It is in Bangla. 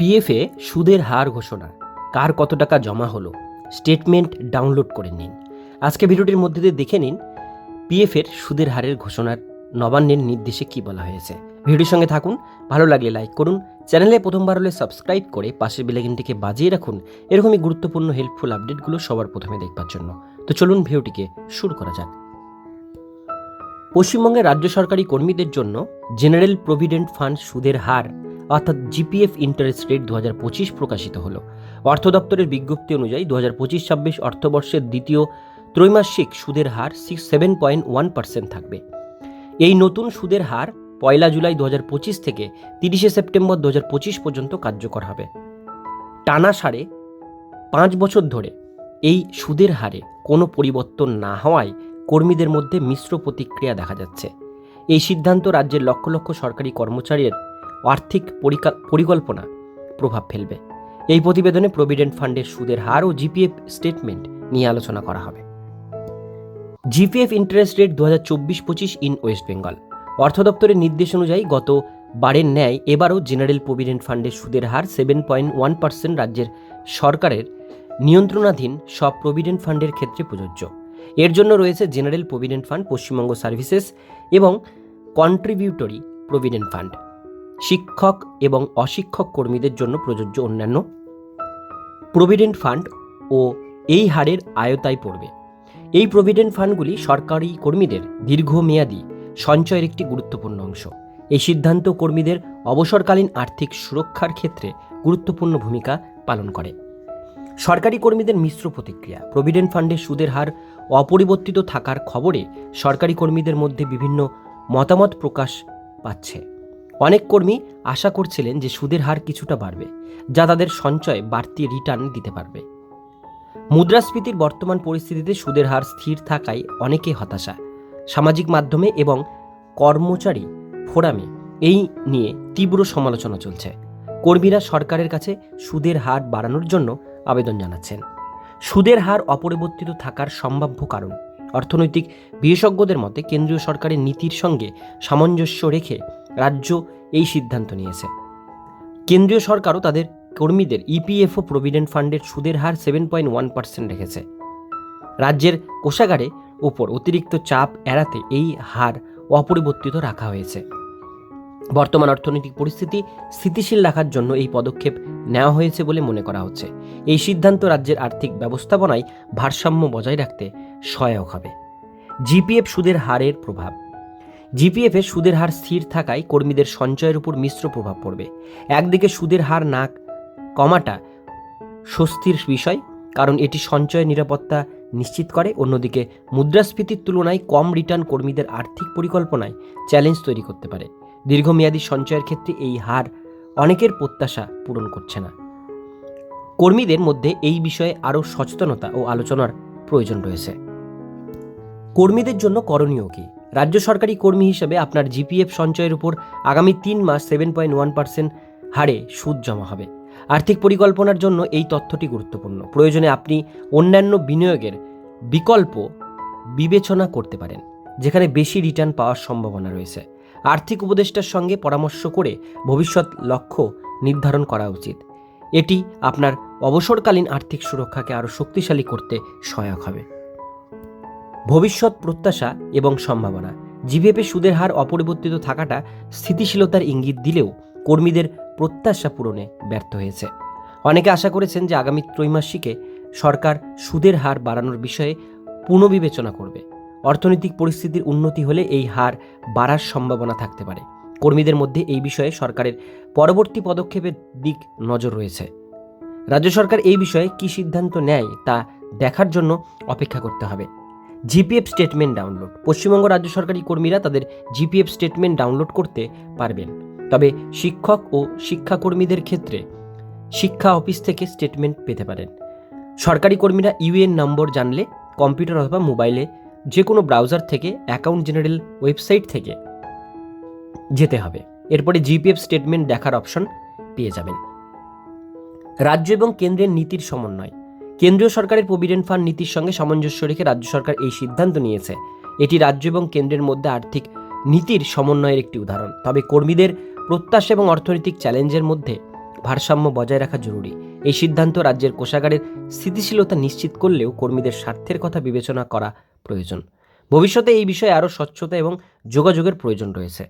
পিএফে সুদের হার ঘোষণা, কার কত টাকা জমা হলো, স্টেটমেন্ট ডাউনলোড করে নিন। আজকে ভিডিওটির মধ্যে দিয়ে দেখে নিন পিএফের সুদের হারের ঘোষণার নবান্নের নির্দেশে কি বলা হয়েছে। ভিডিওর সঙ্গে থাকুন, ভালো লাগলে লাইক করুন, চ্যানেলে প্রথমবার হলে সাবস্ক্রাইব করে পাশের বেলাইকনটিকে বাজিয়ে রাখুন। এরকমই গুরুত্বপূর্ণ হেল্পফুল আপডেটগুলো সবার প্রথমে দেখবার জন্য। তো চলুন ভিডিওটিকে শুরু করা যাক। পশ্চিমবঙ্গের রাজ্য সরকারি কর্মীদের জন্য জেনারেল প্রভিডেন্ট ফান্ড সুদের হার অর্থাৎ জিপিএফ ইন্টারেস্ট রেট দু হাজার পঁচিশ প্রকাশিত হলো। অর্থ দপ্তরের বিজ্ঞপ্তি অনুযায়ী দু হাজার পঁচিশ ছাব্বিশ অর্থবর্ষের দ্বিতীয় ত্রৈমাসিক সুদের হার six seven point one percent থাকবে। এই নতুন সুদের হার পয়লা জুলাই দু হাজার পঁচিশ থেকে তিরিশে সেপ্টেম্বর দু হাজার পঁচিশ পর্যন্ত কার্যকর হবে। টানা সাড়ে পাঁচ বছর ধরে এই সুদের হারে কোনো পরিবর্তন না হওয়ায় কর্মীদের মধ্যে মিশ্র প্রতিক্রিয়া দেখা যাচ্ছে। এই সিদ্ধান্ত রাজ্যের লক্ষ লক্ষ সরকারি কর্মচারীর আর্থিক পরিকা- পরিকল্পনা প্রভাব ফেলবে। এই প্রতিবেদনে প্রভিডেন্ট ফান্ডের সুদের হার ও জিপিএফ স্টেটমেন্ট নিয়ে আলোচনা করা হবে। জিপিএফ ইন্টারেস্ট রেট দু হাজার চব্বিশ পঁচিশ ইন ওয়েস্ট বেঙ্গল অর্থ দপ্তরের নির্দেশ অনুযায়ী গত বারের ন্যায় এবারও জেনারেল প্রভিডেন্ট ফান্ডের সুদের হার সেভেন পয়েন্ট ওয়ান পার্সেন্ট রাজ্যের সরকারের নিয়ন্ত্রণাধীন সব প্রভিডেন্ট ফান্ডের ক্ষেত্রে প্রযোজ্য। এর জন্য রয়েছে general provident fund Paschimbanga services এবং কন্ট্রিবিউটরি প্রভিডেন্ট ফান্ড শিক্ষক এবং অশিক্ষক কর্মীদের জন্য প্রযোজ্য অন্যান্য প্রভিডেন্ট ফান্ড ও এই হারের আয়তায় পড়বে। এই প্রভিডেন্ট ফান্ডগুলি সরকারি কর্মীদের দীর্ঘমেয়াদী সঞ্চয়ের একটি গুরুত্বপূর্ণ অংশ। এই সিদ্ধান্ত কর্মীদের অবসরকালীন আর্থিক সুরক্ষার ক্ষেত্রে গুরুত্বপূর্ণ ভূমিকা পালন করে। সরকারি কর্মীদের মিশ্র প্রতিক্রিয়া। প্রভিডেন্ট ফান্ডের সুদের হার অপরিবর্তিত থাকার খবরে সরকারি কর্মীদের মধ্যে বিভিন্ন মতামত প্রকাশ পাচ্ছে। অনেক কর্মী আশা করছিলেন যে সুদের হার কিছুটা বাড়বে, যা তাদের সঞ্চয় বাড়তি রিটার্ন দিতে পারবে। মুদ্রাস্ফীতির বর্তমান পরিস্থিতিতে সুদের হার স্থির থাকায় অনেকে হতাশা। সামাজিক মাধ্যমে এবং কর্মচারী ফোরামে এই নিয়ে তীব্র সমালোচনা চলছে। কর্মীরা সরকারের কাছে সুদের হার বাড়ানোর জন্য আবেদন জানাচ্ছেন। সুদের হার অপরিবর্তিত থাকার সম্ভাব্য কারণ, অর্থনৈতিক বিশেষজ্ঞদের মতে কেন্দ্রীয় সরকারের নীতির সঙ্গে সামঞ্জস্য রেখে রাজ্য এই সিদ্ধান্ত নিয়েছে। কেন্দ্রীয় সরকারও তাদের কর্মীদের ইপিএফও প্রভিডেন্ট ফান্ডের সুদের হার সেভেন পয়েন্ট ওয়ান পার্সেন্ট রেখেছে। রাজ্যের কোষাগারে ওপর অতিরিক্ত চাপ এড়াতে এই হার অপরিবর্তিত রাখা হয়েছে। বর্তমান অর্থনৈতিক পরিস্থিতি স্থিতিশীল রাখার জন্য এই পদক্ষেপ নেওয়া হয়েছে বলে মনে করা হচ্ছে। এই সিদ্ধান্ত রাজ্যের আর্থিক ব্যবস্থাপনায় ভারসাম্য বজায় রাখতে সহায়ক হবে। জিপিএফ সুদের হারের প্রভাব জিপিএফ সুদের হার স্থির থাকায় কর্মীদের সঞ্চয়ের উপর মিশ্র প্রভাব পড়বে। একদিকে সুদের হার না কমাটা স্বস্তির বিষয়, কারণ এটি সঞ্চয় নিরাপত্তা নিশ্চিত করে। অন্যদিকে মুদ্রাস্ফীতির তুলনায় কম রিটার্ন কর্মীদের আর্থিক পরিকল্পনায় চ্যালেঞ্জ তৈরি করতে পারে। দীর্ঘমেয়াদী সঞ্চয়ের ক্ষেত্রে এই হার অনেকের প্রত্যাশা পূরণ করছে না। কর্মীদের মধ্যে এই বিষয়ে আরও সচেতনতা ও আলোচনার প্রয়োজন রয়েছে। কর্মীদের জন্য করণীয় কি? রাজ্য সরকারি কর্মী হিসেবে আপনার জিপিএফ সঞ্চয়ের উপর আগামী তিন মাস সেভেন পয়েন্ট ওয়ান পার্সেন্ট হারে সুদ জমা হবে। আর্থিক পরিকল্পনার জন্য এই তথ্যটি গুরুত্বপূর্ণ। প্রয়োজনে আপনি অন্যান্য বিনিয়োগের বিকল্প বিবেচনা করতে পারেন, যেখানে বেশি রিটার্ন পাওয়ার সম্ভাবনা রয়েছে। আর্থিক উপদেষ্টার সঙ্গে পরামর্শ করে ভবিষ্যৎ লক্ষ্য নির্ধারণ করা উচিত। এটি আপনার অবসরকালীন আর্থিক সুরক্ষাকে আরও শক্তিশালী করতে সহায়ক হবে। ভবিষ্যৎ প্রত্যাশা এবং সম্ভাবনা। জিভিএফে সুদের হার অপরিবর্তিত থাকাটা স্থিতিশীলতার ইঙ্গিত দিলেও কর্মীদের প্রত্যাশা পূরণে ব্যর্থ হয়েছে। অনেকে আশা করেছেন যে আগামী ত্রৈমাসিকে সরকার সুদের হার বাড়ানোর বিষয়ে পুনর্বিবেচনা করবে। অর্থনৈতিক পরিস্থিতির উন্নতি হলে এই হার বাড়ার সম্ভাবনা থাকতে পারে। কর্মীদের মধ্যে এই বিষয়ে সরকারের পরবর্তী পদক্ষেপের দিক নজর রয়েছে। রাজ্য সরকার এই বিষয়ে কী সিদ্ধান্ত নেয় তা দেখার জন্য অপেক্ষা করতে হবে। GPF statement download. পশ্চিমবঙ্গ রাজ্য সরকারি কর্মীরা তাদের জিপিএফ স্টেটমেন্ট ডাউনলোড করতে পারবেন। তবে শিক্ষক ও শিক্ষাকর্মীদের ক্ষেত্রে শিক্ষা অফিস থেকে স্টেটমেন্ট পেতে পারেন। সরকারি কর্মীরা ইউএন নম্বর জানলে, কম্পিউটার অথবা মোবাইলে যে কোনো ব্রাউজার থেকে, অ্যাকাউন্ট জেনারেল ওয়েবসাইট থেকে যেতে হবে। এরপরে জিপিএফ স্টেটমেন্ট দেখার অপশন পেয়ে যাবেন। রাজ্য এবং কেন্দ্রের নীতির সমন্বয়। কেন্দ্রীয় সরকারের প্রভিডেন্ট ফান্ড নীতির সঙ্গে সামঞ্জস্য রেখে রাজ্য সরকার এই সিদ্ধান্ত নিয়েছে। এটি রাজ্য এবং কেন্দ্রের মধ্যে আর্থিক নীতির সমন্বয়ের একটি উদাহরণ। তবে কর্মীদের প্রত্যাশা এবং অর্থনৈতিক চ্যালেঞ্জের মধ্যে ভারসাম্য বজায় রাখা জরুরি। এই সিদ্ধান্ত রাজ্যের কোষাগারের স্থিতিশীলতা নিশ্চিত করলেও কর্মীদের স্বার্থের কথা বিবেচনা করা প্রয়োজন। ভবিষ্যতে এই বিষয়ে আরও স্বচ্ছতা এবং যোগাযোগের প্রয়োজন রয়েছে।